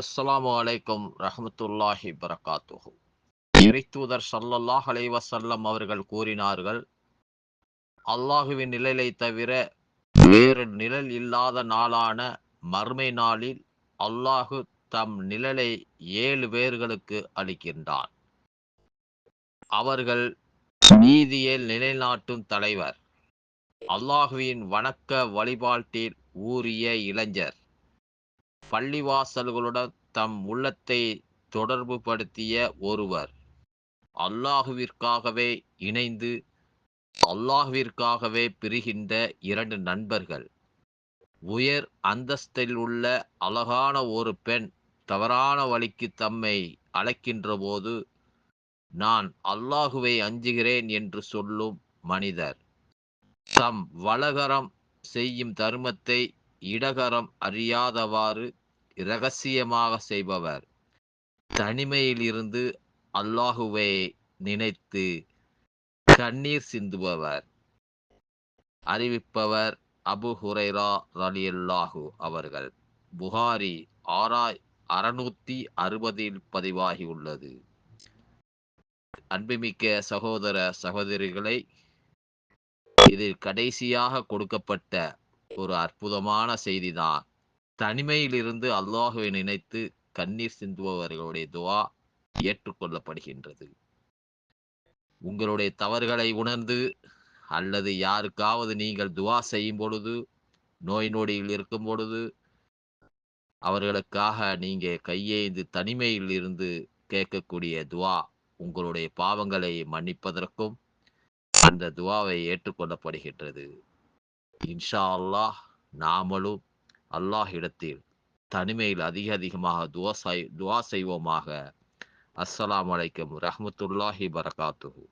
அஸ்ஸலாமு அலைக்கும் ரஹமத்துல்லாஹி பரகாத்துஹு. இறைத்தூதர் சல்லல்லாஹ் அலைவசல்லம் அவர்கள் கூறினார்கள் அல்லாஹுவின் நிழலை தவிர வேறு நிழல் இல்லாத நாளான மர்மை நாளில் அல்லாஹு தம் நிழலை ஏழு பேர்களுக்கு அளிக்கின்றான். அவர்கள் நீதியில் நிலைநாட்டும் தலைவர். அல்லாஹுவின் வணக்க வழிபாட்டில் ஊறிய இளைஞர். பள்ளிவாசல்களுடன் தம் உள்ளத்தை தொடர்பு படுத்திய ஒருவர். அல்லாஹுவிற்காகவே இணைந்து அல்லாஹுவிற்காகவே பிரிகின்ற இரண்டு நண்பர்கள். உயர் அந்தஸ்தில் உள்ள அழகான ஒரு பெண் தவறான வழிக்கு தம்மை அழைக்கின்ற போது நான் அல்லாஹுவை அஞ்சுகிறேன் என்று சொல்லும் மனிதர். தம் வளகரம் செய்யும் தர்மத்தை இடகரம் அறியாதவாறு இரகசியமாக செய்பவர். தனிமையிலிருந்து அல்லாஹுவை நினைத்து கண்ணீர் சிந்துபவர். அறிவிப்பவர் அபு ஹுரைரா ரலியல்லாஹு அவர்கள். புகாரி ஆறாய் அறுநூத்தி அறுபதில் பதிவாகி உள்ளது. அன்புமிக்க சகோதர சகோதரிகளை இதில் கடைசியாக கொடுக்கப்பட்ட ஒரு அற்புதமான செய்திதான். தனிமையிலிருந்து அல்லாஹுவை நினைத்து கண்ணீர் சிந்துபவர்களுடைய துவா ஏற்றுக்கொள்ளப்படுகின்றது. உங்களுடைய தவறுகளை உணர்ந்து அல்லது யாருக்காவது நீங்கள் துவா செய்யும் பொழுது நோய் நொடியில் இருக்கும் பொழுது அவர்களுக்காக நீங்க கையேந்து தனிமையில் இருந்து கேட்கக்கூடிய துவா உங்களுடைய பாவங்களை மன்னிப்பதற்கும் அந்த துவாவை ஏற்றுக்கொள்ளப்படுகின்றது. இன்ஷா அல்லாஹ் நாமளும் அல்லாஹ் இடத்தில் தனிமையில் அதிக அதிகமாக துவா செய் துவா செய்வோமாக. அஸ்ஸலாம் வலைக்கம் ரஹமத்துல்லாஹி பரகாத்துஹூ